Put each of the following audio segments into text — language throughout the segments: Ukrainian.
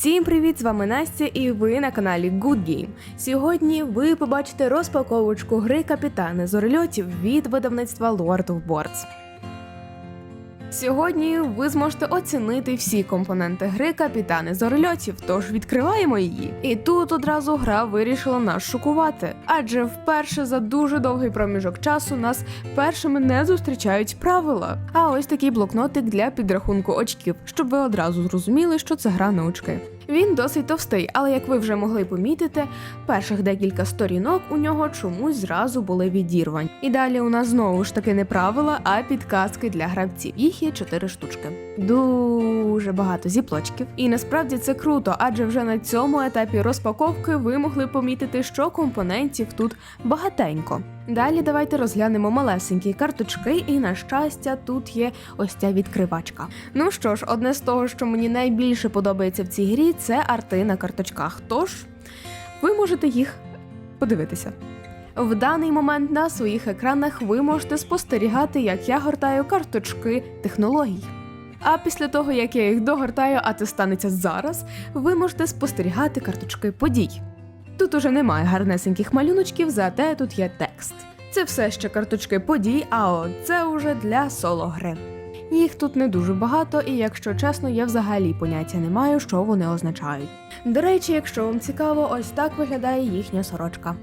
Всім привіт! З вами Настя, і ви на каналі Good Game. Сьогодні ви побачите розпаковочку гри капітани зорольотів від видавництва Lord of Boards. Сьогодні ви зможете оцінити всі компоненти гри капітани зорильотів, тож відкриваємо її. І тут одразу гра вирішила нас шокувати, адже вперше за дуже довгий проміжок часу нас першими не зустрічають правила. А ось такий блокнотик для підрахунку очків, щоб ви одразу зрозуміли, що це гра на очки. Він досить товстий, але як ви вже могли помітити, перших декілька сторінок у нього чомусь зразу були відірвані. І далі у нас знову ж таки не правила, а підказки для гравців. Їх є чотири штучки. Дуже багато зіплочків. І насправді це круто, адже вже на цьому етапі розпаковки ви могли помітити, що компонентів тут багатенько. Далі давайте розглянемо малесенькі карточки, і на щастя, тут є ось ця відкривачка. Ну що ж, одне з того, що мені найбільше подобається в цій грі, це арти на карточках. Тож ви можете їх подивитися. В даний момент на своїх екранах ви можете спостерігати, як я гортаю карточки технологій. А після того, як я їх догортаю, а це станеться зараз, ви можете спостерігати карточки подій. Тут уже немає гарнесеньких малюночків, зате тут є текст. Це все ще карточки подій, а от це уже для соло-гри. Їх тут не дуже багато, і якщо чесно, я взагалі поняття не маю, що вони означають. До речі, якщо вам цікаво, ось так виглядає їхня сорочка.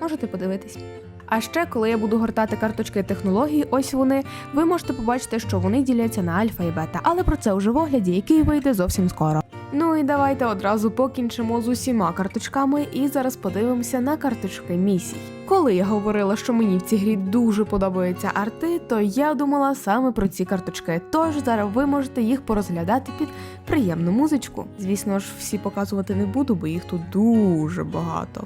Можете подивитись. А ще, коли я буду гортати карточки технологій, ось вони, ви можете побачити, що вони діляться на альфа і бета, але про це вже в огляді, який вийде зовсім скоро. Ну і давайте одразу покінчимо з усіма карточками і зараз подивимося на карточки місій. Коли я говорила, що мені в цій грі дуже подобаються арти, то я думала саме про ці карточки. Тож зараз ви можете їх порозглядати під приємну музичку. Звісно ж, всі показувати не буду, бо їх тут дуже багато.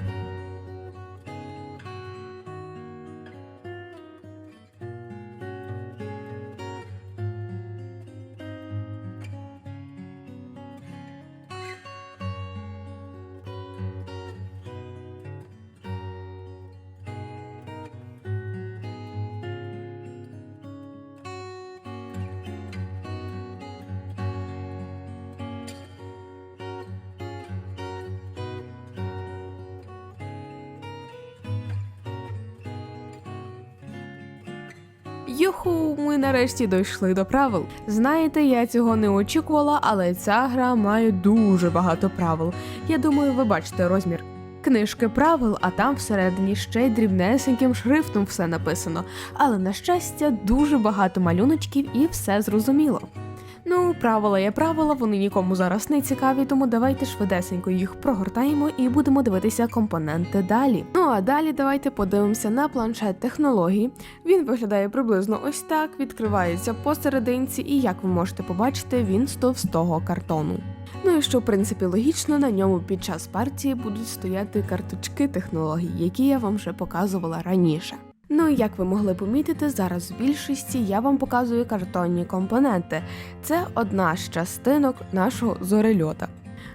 Юху, ми нарешті дійшли до правил. Знаєте, я цього не очікувала, але ця гра має дуже багато правил. Я думаю, ви бачите розмір. Книжки правил, а там всередині ще й дрібнесеньким шрифтом все написано. Але на щастя, дуже багато малюночків і все зрозуміло. Ну, правила є правила, вони нікому зараз не цікаві, тому давайте швидесенько їх прогортаємо і будемо дивитися компоненти далі. Ну а далі давайте подивимося на планшет технологій. Він виглядає приблизно ось так, відкривається посерединці, і як ви можете побачити, він з товстого картону. Ну і що в принципі логічно, на ньому під час партії будуть стояти карточки технологій, які я вам вже показувала раніше. Ну і як ви могли помітити, зараз в більшості я вам показую картонні компоненти. Це одна з частинок нашого зорельота.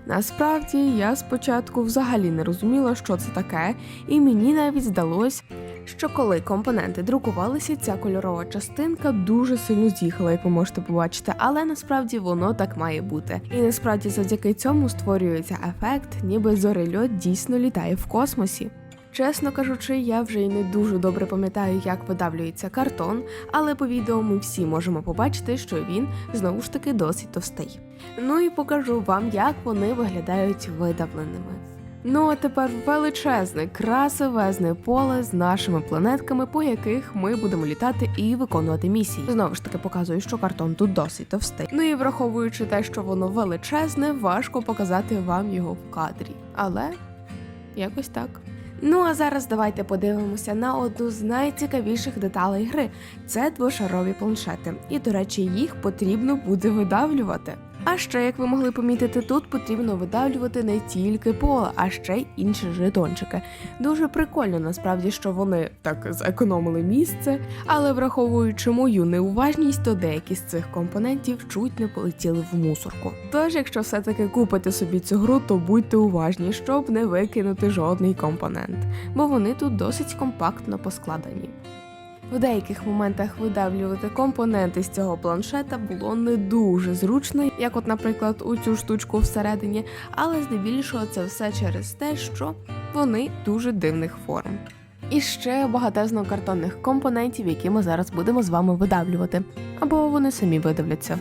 Насправді я спочатку взагалі не розуміла, що це таке, і мені навіть здалось, що коли компоненти друкувалися, ця кольорова частинка дуже сильно з'їхала, як ви можете побачити, але насправді воно так має бути. І насправді завдяки цьому створюється ефект, ніби зорельот дійсно літає в космосі. Чесно кажучи, я вже й не дуже добре пам'ятаю, як видавлюється картон, але по відео ми всі можемо побачити, що він знову ж таки досить товстий. Ну і покажу вам, як вони виглядають видавленими. Ну а тепер величезне, красивезне поле з нашими планетками, по яких ми будемо літати і виконувати місії. Знову ж таки показую, що картон тут досить товстий. Ну і враховуючи те, що воно величезне, важко показати вам його в кадрі. Але якось так. Ну а зараз давайте подивимося на одну з найцікавіших деталей гри. Це двошарові планшети. І, до речі, їх потрібно буде видавлювати. А ще, як ви могли помітити, тут потрібно видавлювати не тільки поле, а ще й інші жетончики. Дуже прикольно, насправді, що вони так зекономили місце, але враховуючи мою неуважність, то деякі з цих компонентів чуть не полетіли в мусорку. Тож, якщо все-таки купите собі цю гру, то будьте уважні, щоб не викинути жодний компонент, бо вони тут досить компактно поскладені. В деяких моментах видавлювати компоненти з цього планшета було не дуже зручно, як, от, наприклад, у цю штучку всередині, але здебільшого це все через те, що вони дуже дивних форм. І ще багатезно картонних компонентів, які ми зараз будемо з вами видавлювати, або вони самі видавляться.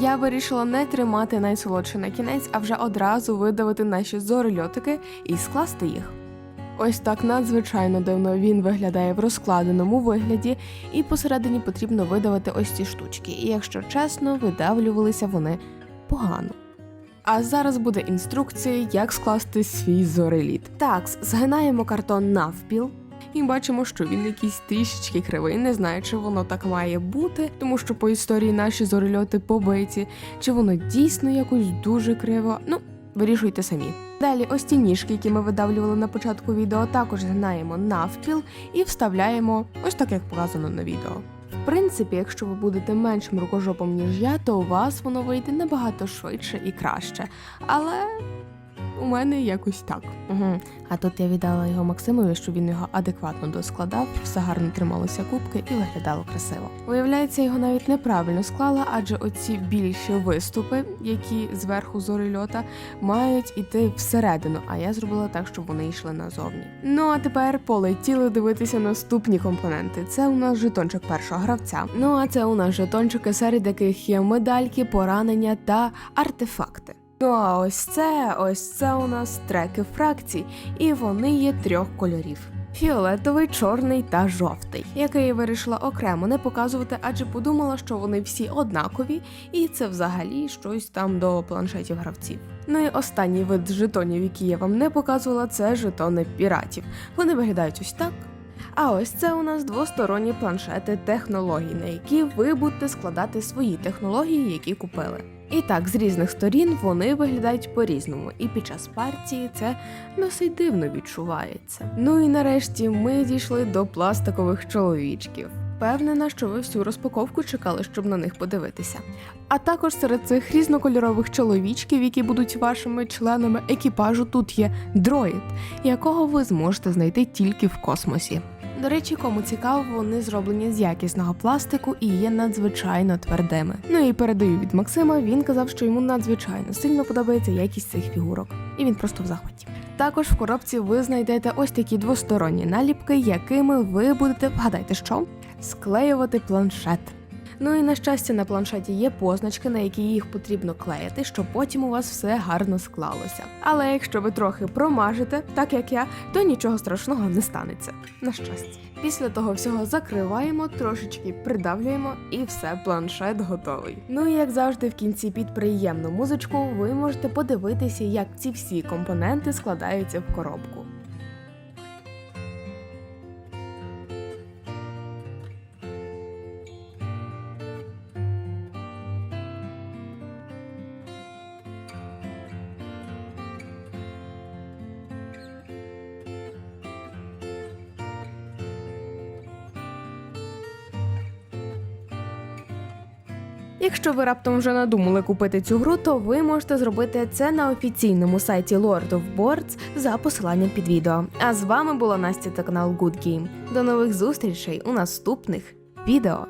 Я вирішила не тримати найсолодше на кінець, а вже одразу видавити наші зорильотики і скласти їх. Ось так надзвичайно дивно він виглядає в розкладеному вигляді, і посередині потрібно видавити ось ці штучки. І якщо чесно, видавлювалися вони погано. А зараз буде інструкція, як скласти свій зореліт. Так, згинаємо картон навпіл. І бачимо, що він якийсь трішечки кривий. Не знаю, чи воно так має бути, тому що по історії наші зорельоти побиті, чи воно дійсно якось дуже криво. Ну, вирішуйте самі. Далі ось ці ніжки, які ми видавлювали на початку відео, також згинаємо навпіл і вставляємо ось так, як показано на відео. В принципі, якщо ви будете меншим рукожопом, ніж я, то у вас воно вийде набагато швидше і краще. Але у мене якось так. Угу. А тут я віддала його Максимові, щоб він його адекватно доскладав, все гарно трималося кубки і виглядало красиво. Виявляється, його навіть неправильно склала, адже оці більші виступи, які зверху зорильота, мають іти всередину, а я зробила так, щоб вони йшли назовні. Ну а тепер полетіли дивитися наступні компоненти. Це у нас жетончик першого гравця. Ну а це у нас жетончики, серед яких є медальки, поранення та артефакти. Ну а ось це, ось це у нас треки фракцій, і вони є трьох кольорів. Фіолетовий, чорний та жовтий, який я вирішила окремо не показувати, адже подумала, що вони всі однакові, і це взагалі щось там до планшетів гравців. Ну і останній вид жетонів, які я вам не показувала, це жетони піратів. Вони виглядають ось так. А ось це у нас двосторонні планшети технологій, на які ви будете складати свої технології, які купили. І так, з різних сторін вони виглядають по-різному, і під час партії це досить дивно відчувається. Ну і нарешті ми дійшли до пластикових чоловічків. Впевнена, що ви всю розпаковку чекали, щоб на них подивитися. А також серед цих різнокольорових чоловічків, які будуть вашими членами екіпажу, тут є дроїд, якого ви зможете знайти тільки в космосі. До речі, кому цікаво, вони зроблені з якісного пластику і є надзвичайно твердими. Ну і передаю від Максима. Він казав, що йому надзвичайно сильно подобається якість цих фігурок, і він просто в захваті. Також в коробці ви знайдете ось такі двосторонні наліпки, якими ви будете вгадайте, що склеювати планшет. Ну і на щастя, на планшеті є позначки, на які їх потрібно клеїти, щоб потім у вас все гарно склалося. Але якщо ви трохи промажете, так як я, то нічого страшного не станеться. На щастя. Після того всього закриваємо, трошечки придавлюємо, і все, планшет готовий. Ну і як завжди, в кінці під приємну музичку ви можете подивитися, як ці всі компоненти складаються в коробку. Якщо ви раптом вже надумали купити цю гру, то ви можете зробити це на офіційному сайті Lord of Boards за посиланням під відео. А з вами була Настя та канал Good Game. До нових зустрічей у наступних відео.